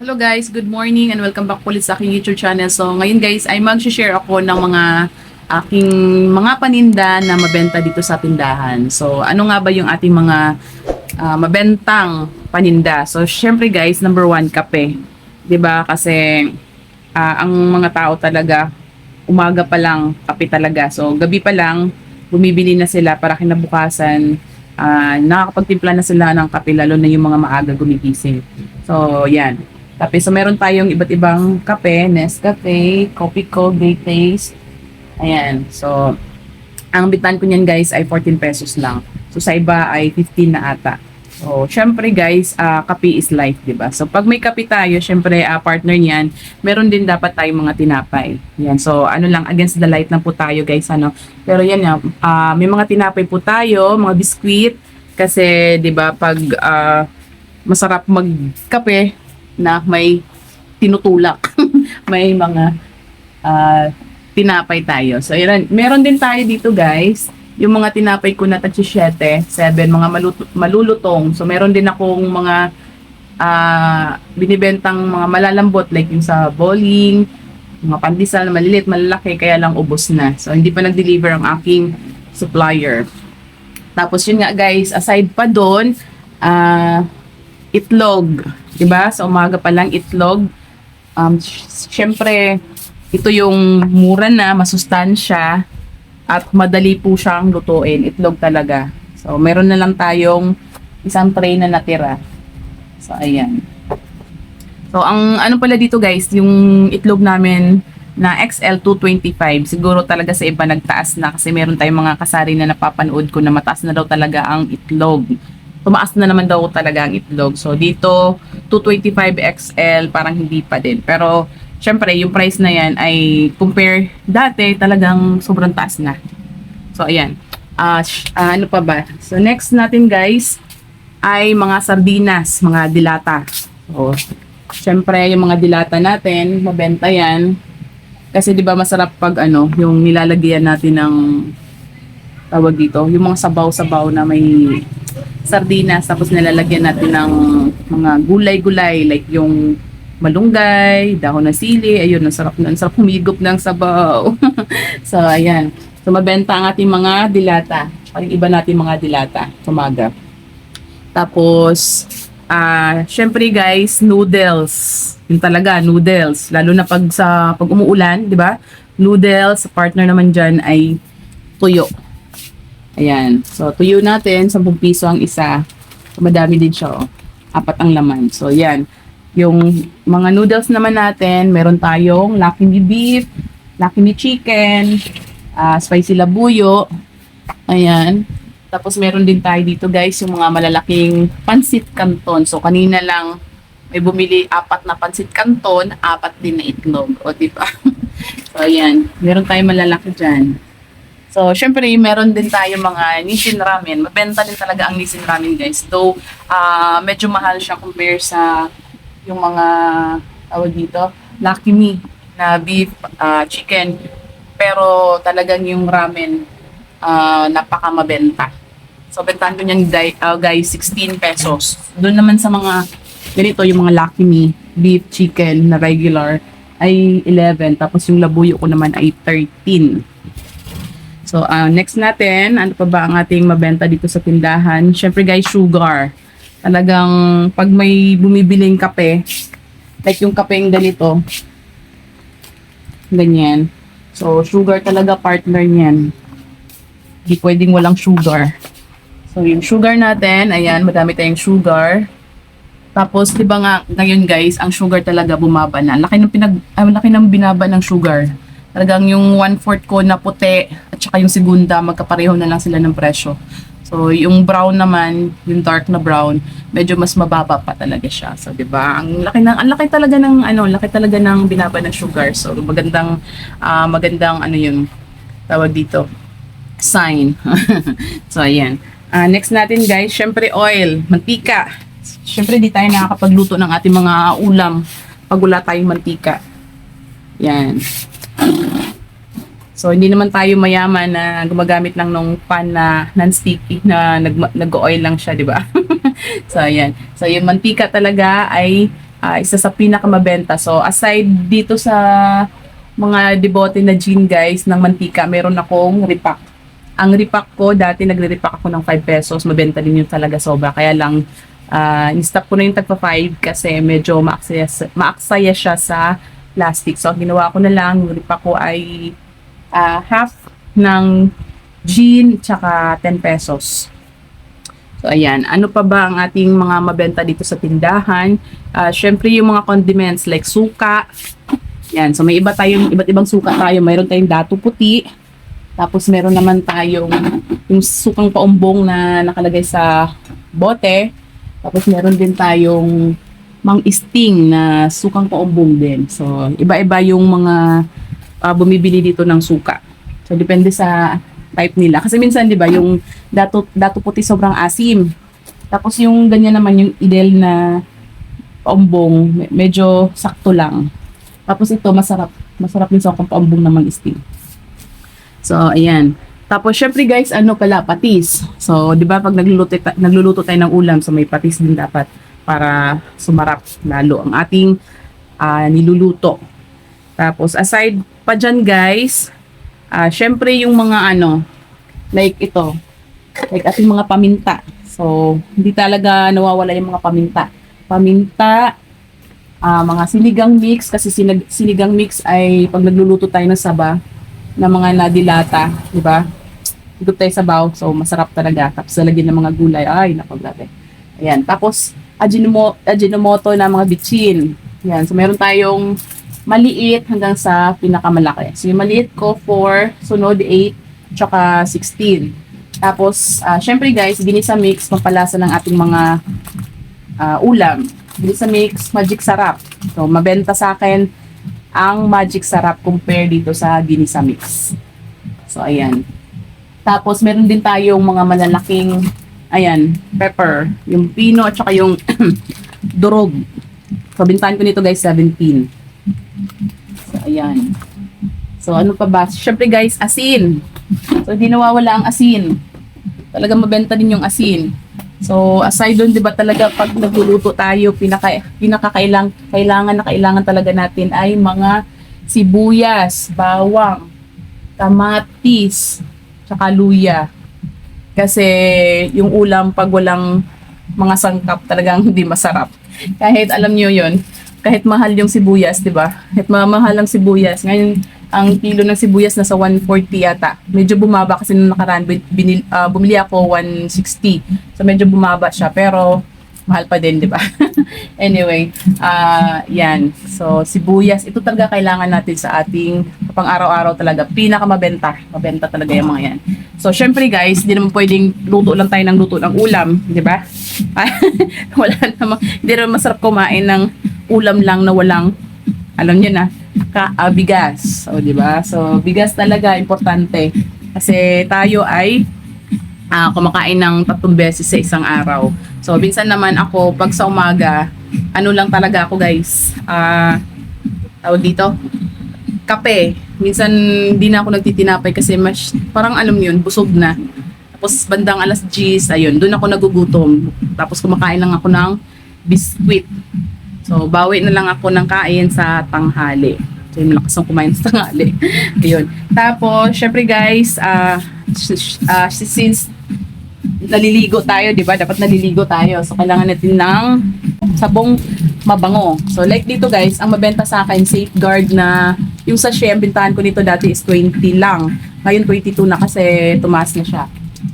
Hello guys, good morning and welcome back ulit sa aking YouTube channel. So ngayon guys ay mag-share ako ng mga aking mga paninda na mabenta dito sa tindahan. So ano nga ba yung ating mga ah, mabentang paninda? So syempre guys, number one, kape. 'Di ba? Kasi ah, ang mga tao talaga umaga pa lang kape talaga. So gabi pa lang bumibili na sila para kinabukasan ah, nakakapagtimpla na sila ng kape lalo na yung mga maaga gumigising. So yan. Kape. So, meron tayong iba't ibang kape, Nescafe, Coffee Co, Great Taste. Ayan. So, ang bitan ko niyan guys ay 14 pesos lang. So, sa iba ay 15 na ata. So, syempre guys, ah, kape is life, di ba? So, pag may kape tayo, syempre ah, partner niyan, meron din dapat tayong mga tinapay. Yan. So, ano lang, against the light lang po tayo guys, ano. Pero yan ah, may mga tinapay po tayo, mga biskwit, kasi, di ba, pag ah, masarap magkape, na may tinutulak. may mga ah, tinapay tayo. So, yun, meron din tayo dito, guys. Yung mga tinapay ko na 7, 7, mga maluto, malulutong. So, meron din akong mga ah, binibentang mga malalambot like yung sa bowling, mga pandesal na malilit, malalaki, kaya lang ubos na. So, hindi pa nag-deliver ang aking supplier. Tapos, yun nga, guys, aside pa doon, ah, itlog. 'di ba? Sa umaga pa lang itlog. Um sy- syempre ito yung mura na, masustansya at madali po siyang lutuin. Itlog talaga. So meron na lang tayong isang tray na natira. So ayan. So ang ano pala dito guys, yung itlog namin na XL 225, siguro talaga sa iba nagtaas na kasi meron tayong mga kasari na napapanood ko na mataas na daw talaga ang itlog tumaas na naman daw talaga ang itlog. So, dito, 225 XL, parang hindi pa din. Pero, syempre, yung price na yan ay compare dati, talagang sobrang taas na. So, ayan. Sh- ah, ano pa ba? So, next natin, guys, ay mga sardinas, mga dilata. So, syempre, yung mga dilata natin, mabenta yan. Kasi, di ba, masarap pag, ano, yung nilalagyan natin ng tawag dito, yung mga sabaw-sabaw na may sardinas tapos nilalagyan natin ng mga gulay-gulay like yung malunggay, dahon ng sili, ayun, ang sarap, ang sarap humigop ng sabaw. so, ayan. So, mabenta ang ating mga dilata. Ang iba natin mga dilata, tumaga. Tapos, ah, syempre guys, noodles. Yun talaga, noodles. Lalo na pag sa pag umuulan, di ba? Noodles, partner naman dyan ay tuyo. Ayan. So, tuyo natin, 10 piso ang isa. So, madami din siya, oh. Apat ang laman. So, yan. Yung mga noodles naman natin, meron tayong Lucky Me Beef, Lucky Me Chicken, ah, Spicy Labuyo. Ayan. Tapos, meron din tayo dito, guys, yung mga malalaking pansit canton. So, kanina lang, may bumili apat na pansit canton, apat din na itlog. O, di ba? so, ayan. Meron tayong malalaki dyan. So, syempre, meron din tayo mga Nissin Ramen. Mabenta din talaga ang Nissin Ramen, guys. Though, ah medyo mahal siya compare sa yung mga, tawag dito, Lucky Me na beef, ah, chicken. Pero talagang yung ramen, ah napakamabenta. So, bentahan ko niyan, ah, guys, 16 pesos. Doon naman sa mga, ganito, yung mga Lucky Me, beef, chicken na regular, ay 11. Tapos yung labuyo ko naman ay 13. So, ah, next natin, ano pa ba ang ating mabenta dito sa tindahan? Siyempre guys, sugar. Talagang pag may bumibiling kape, like yung kapeng ganito, ganyan. So, sugar talaga partner niyan. Hindi pwedeng walang sugar. So, yung sugar natin, ayan, madami tayong sugar. Tapos, di ba nga, ngayon guys, ang sugar talaga bumaba na. Laki ng pinag, ah, laki ng binaba ng sugar. Talagang yung one-fourth ko na puti at saka yung segunda, magkapareho na lang sila ng presyo. So, yung brown naman, yung dark na brown, medyo mas mababa pa talaga siya. So, 'di ba? Ang laki ng ang laki talaga ng ano, laki talaga ng binaba ng sugar. So, magandang ah, magandang ano yun tawag dito sign. so, ayan. Ah, next natin guys, syempre oil, mantika. Syempre di tayo nakakapagluto ng ating mga ulam pag wala tayong mantika. Yan. So, hindi naman tayo mayaman na gumagamit lang nung pan na non-sticky na nag- nag-oil lang siya, di ba? so, ayan. So, yung mantika talaga ay ah, isa sa pinakamabenta. So, aside dito sa mga debote na gin guys ng mantika, meron akong ripak. Ang ripak ko, dati nagre-repack ako ng 5 pesos. Mabenta din yun talaga sobra. Kaya lang, ah in-stop ko na yung tagpa 5 kasi medyo maaksaya, maaksaya siya sa plastic. So, ang ginawa ko na lang, yung ripak ko ay ah, half ng gin tsaka 10 pesos. So, ayan. Ano pa ba ang ating mga mabenta dito sa tindahan? Ah, Siyempre, yung mga condiments like suka. Yan. So, may iba tayong, iba't ibang suka tayo. Mayroon tayong datu puti. Tapos, meron naman tayong yung sukang paumbong na nakalagay sa bote. Tapos, meron din tayong mang isting na sukang paumbong din. So, iba-iba yung mga ah, bumibili dito ng suka. So, depende sa type nila. Kasi minsan, di ba, yung dato, dato puti sobrang asim. Tapos yung ganyan naman, yung idel na paumbong, me- medyo sakto lang. Tapos ito, masarap. Masarap din sa akong paumbong namang isting. So, ayan. Tapos, syempre guys, ano pala, patis. So, di ba, pag nagluluto, nagluluto tayo ng ulam, so may patis din dapat para sumarap lalo ang ating ah, niluluto. Tapos, aside pa dyan guys, ah syempre yung mga ano, like ito, like ating mga paminta. So, hindi talaga nawawala yung mga paminta. Paminta, ah mga sinigang mix, kasi sinag, sinigang mix ay pag nagluluto tayo ng saba, na mga nadilata, di ba? Higop tayo sa baw, so masarap talaga. Tapos lalagyan ng mga gulay, ay, naku, grabe. Ayan, tapos ajinomo, ajinomoto na mga bitchin. Ayan, so meron tayong maliit hanggang sa pinakamalaki. So yung maliit ko, 4, sunod 8, tsaka 16. Tapos, ah, syempre guys, ginisa mix, pampalasa ng ating mga ah, ulam. Ginisa mix, magic sarap. So, mabenta sa akin ang magic sarap compare dito sa ginisa mix. So, ayan. Tapos, meron din tayong mga malalaking, ayan, pepper. Yung pino at saka yung durog. So, ko nito guys, 17. So, ayan. So, ano pa ba? Siyempre guys, asin. So, hindi nawawala ang asin. Talaga mabenta din yung asin. So, aside doon, di ba talaga pag nagluluto tayo, pinaka, pinakakailang, kailangan na kailangan talaga natin ay mga sibuyas, bawang, kamatis, tsaka luya. Kasi yung ulam pag walang mga sangkap talagang hindi masarap. Kahit alam niyo yon kahit mahal yung sibuyas, di ba? Kahit mamahal ang sibuyas. Ngayon, ang kilo ng sibuyas nasa 140 yata. Medyo bumaba kasi nung nakaraan, bin- binil, ah, bumili ako 160. So medyo bumaba siya, pero mahal pa din, di ba? anyway, ah yan. So sibuyas, ito talaga kailangan natin sa ating pang araw-araw talaga. Pinakamabenta. Mabenta talaga yung mga yan. So syempre guys, hindi naman pwedeng luto lang tayo ng luto ng ulam, di ba? Wala namang, hindi naman masarap kumain ng ulam lang na walang, alam niyo na, ka, ah, bigas. O, di ba? So, bigas talaga, importante. Kasi tayo ay ah, kumakain ng tatlong beses sa isang araw. So, minsan naman ako, pag sa umaga, ano lang talaga ako guys, ah, tawag dito, kape. Minsan, hindi na ako nagtitinapay kasi mas, parang alam mo yun, busog na. Tapos, bandang alas 10, ayun, doon ako nagugutom. Tapos, kumakain lang ako ng biskwit. So, bawi na lang ako ng kain sa tanghali. So, yung malakas akong kumain sa tanghali. Ayun. Tapos, syempre guys, sh- ah, since naliligo tayo, di ba? Dapat naliligo tayo. So, kailangan natin ng sabong mabango. So, like dito guys, ang mabenta sa akin, safeguard na yung sachet, ang bintahan ko nito dati is 20 lang. Ngayon, 22 na kasi tumaas na siya.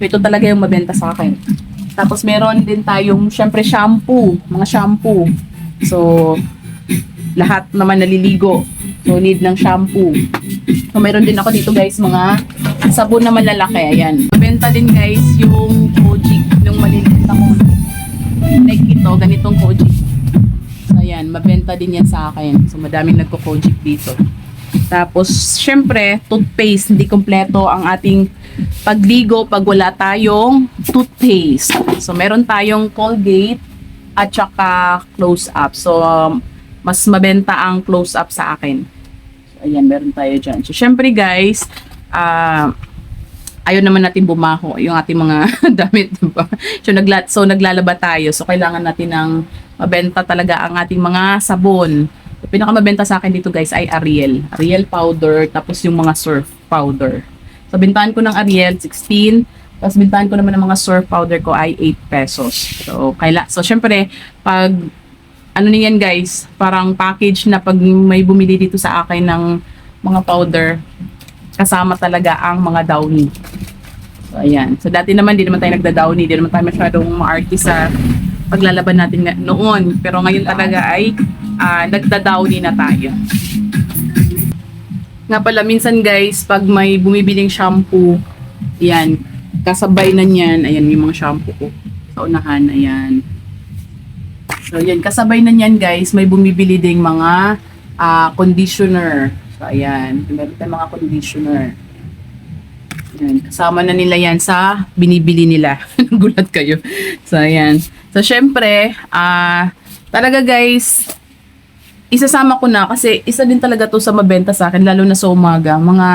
Ito talaga yung mabenta sa akin. Tapos, meron din tayong, syempre, shampoo. Mga shampoo. So, lahat naman naliligo. So, need ng shampoo. So, meron din ako dito guys, mga sabon na malalaki. Ayan. Benta din guys yung Kojic, yung maliliit Kojic. Like ito, ganitong Kojic. So, ayan. Mabenta din yan sa akin. So, madaming nagko-Kojic dito. Tapos, syempre, toothpaste. Hindi kompleto ang ating pagligo pag wala tayong toothpaste. So, meron tayong Colgate at saka close-up. So, um, mas mabenta ang close-up sa akin. So, ayan, meron tayo dyan. So, syempre guys, ah, ayaw naman natin bumaho yung ating mga damit, di ba? So, nagla- so, naglalaba tayo. So, kailangan natin ng mabenta talaga ang ating mga sabon. Pinakamabenta sa akin dito guys ay Ariel. Ariel powder, tapos yung mga surf powder. So, bintahan ko ng Ariel, 16. Tapos, bintahan ko naman ng mga surf powder ko ay 8 pesos. So, kaila so syempre, pag ano niyan guys, parang package na pag may bumili dito sa akin ng mga powder, kasama talaga ang mga downy. So, ayan. So, dati naman, di naman tayo nagda-downy. Di naman tayo masyadong ma-arty sa paglalaban natin noon. Pero ngayon talaga ay ah, nagda-downy na tayo. Nga pala, minsan guys, pag may bumibiling shampoo, yan, kasabay na niyan, ayan yung mga shampoo ko. Sa unahan, ayan. So, yan, kasabay na niyan guys, may bumibili ding mga ah, conditioner. So, ayan, meron tayong mga conditioner. Yan, kasama na nila yan sa binibili nila. Gulat kayo. So, ayan. So, syempre, ah, talaga guys, isasama ko na kasi isa din talaga to sa mabenta sa akin, lalo na sa umaga. Mga,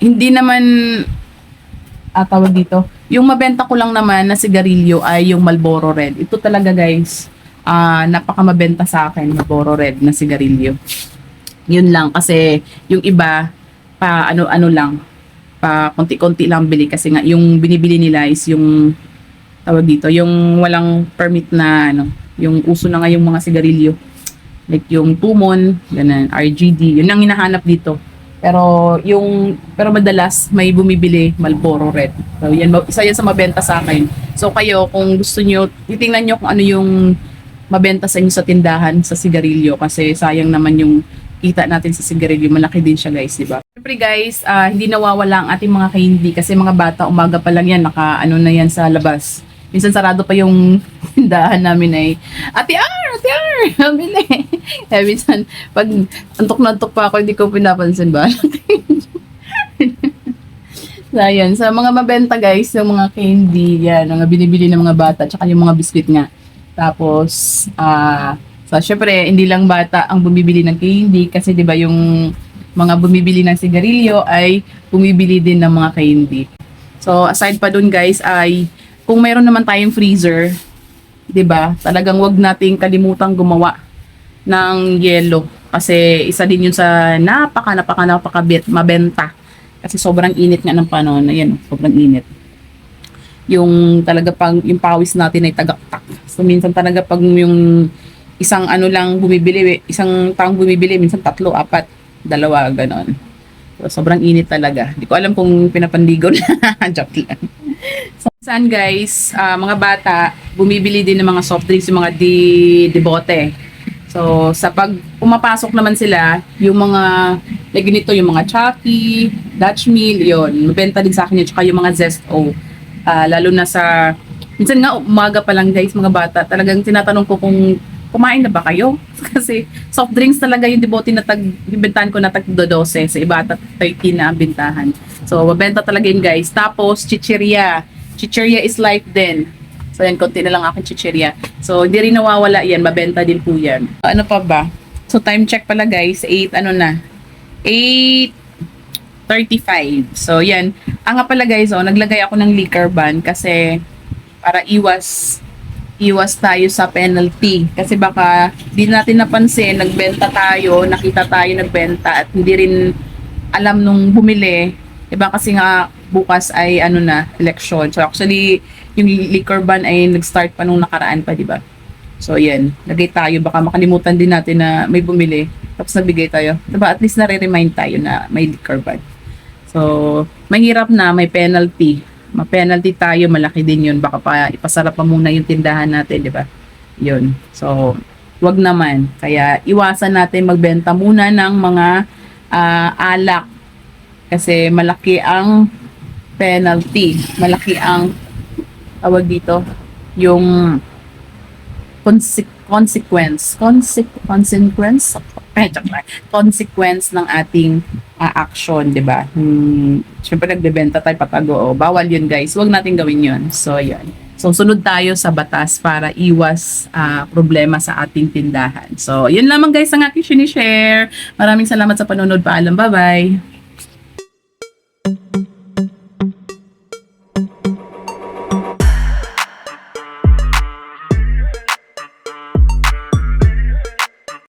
hindi naman, ah, tawag dito, yung mabenta ko lang naman na sigarilyo ay yung Marlboro Red. Ito talaga guys, ah, napakamabenta sa akin, Marlboro Red na sigarilyo. Yun lang kasi yung iba, pa ano-ano lang, pa konti-konti lang bili kasi nga yung binibili nila is yung tawag dito, yung walang permit na ano, yung uso na nga yung mga sigarilyo. Like yung Tumon, ganun, RGD, yun ang hinahanap dito. Pero yung pero madalas may bumibili Marlboro Red. So yan isa yan sa mabenta sa akin. So kayo kung gusto niyo titingnan niyo kung ano yung mabenta sa inyo sa tindahan sa sigarilyo kasi sayang naman yung kita natin sa sigarilyo. Malaki din siya guys, di ba? Siyempre guys, ah, hindi nawawala ang ating mga candy kasi mga bata umaga pa lang yan, naka ano na yan sa labas. Minsan sarado pa yung tindahan namin ay, Ate R! Ate R! Bili! Kaya minsan, pag antok na antok pa ako, hindi ko pinapansin ba? so, ayan. Sa mga mabenta guys, yung mga candy, yan, mga binibili ng mga bata, tsaka yung mga biscuit nga. Tapos, ah, so, syempre, hindi lang bata ang bumibili ng candy kasi 'di ba yung mga bumibili ng sigarilyo ay bumibili din ng mga candy. So, aside pa dun guys ay kung mayroon naman tayong freezer, 'di ba? Talagang 'wag nating kalimutang gumawa ng yelo kasi isa din yun sa napaka napaka napaka mabenta. Kasi sobrang init nga ng panahon ayan sobrang init. Yung talaga pang yung pawis natin ay tagaktak. So minsan talaga pag yung isang ano lang bumibili isang taong bumibili minsan tatlo apat dalawa ganon. So, sobrang init talaga. Di ko alam kung pinapandigon joke lang. So, saan guys ah, mga bata bumibili din ng mga soft drinks yung mga di, di bote So, sa pag pumapasok naman sila, yung mga, like ganito, yung mga Chucky, Dutch Mill, yun, mabenta din sa akin yun, tsaka yung mga Zesto. Ah, lalo na sa, minsan nga umaga pa lang guys, mga bata, talagang tinatanong ko kung kumain na ba kayo? Kasi soft drinks talaga yung debote na tag, bibentahan ko na tag 12, sa iba at 13 na ang bintahan. So, mabenta talaga yun guys. Tapos, chichirya. Chichirya is life din. So, yan, konti na lang aking chichirya. So, hindi rin nawawala yan. Mabenta din po yan. Ano pa ba? So, time check pala guys. 8, ano na? 8.35. So, yan. Ah, nga pala guys, oh, naglagay ako ng liquor ban kasi para iwas iwas tayo sa penalty. Kasi baka di natin napansin, nagbenta tayo, nakita tayo nagbenta at hindi rin alam nung bumili. Diba kasi nga bukas ay ano na, election. So actually, yung liquor ban ay nag-start pa nung nakaraan pa, di ba? So yan, lagay tayo. Baka makalimutan din natin na may bumili. Tapos nagbigay tayo. Diba? At least nare-remind tayo na may liquor ban. So, mahirap na, may penalty. Ma-penalty tayo, malaki din yun. Baka pa ipasarap pa muna yung tindahan natin, di ba? Yun. So, wag naman. Kaya iwasan natin magbenta muna ng mga ah, alak. Kasi malaki ang penalty. Malaki ang tawag dito, yung conse- consequence, conse- consequence, consequence ng ating ah, action, di ba? Hmm, Siyempre, nagbebenta tayo patago. Oh, bawal yun, guys. Huwag natin gawin yun. So, yun. So, sunod tayo sa batas para iwas ah, problema sa ating tindahan. So, yun lamang guys ang aking sinishare. Maraming salamat sa panonood. Paalam. Bye-bye.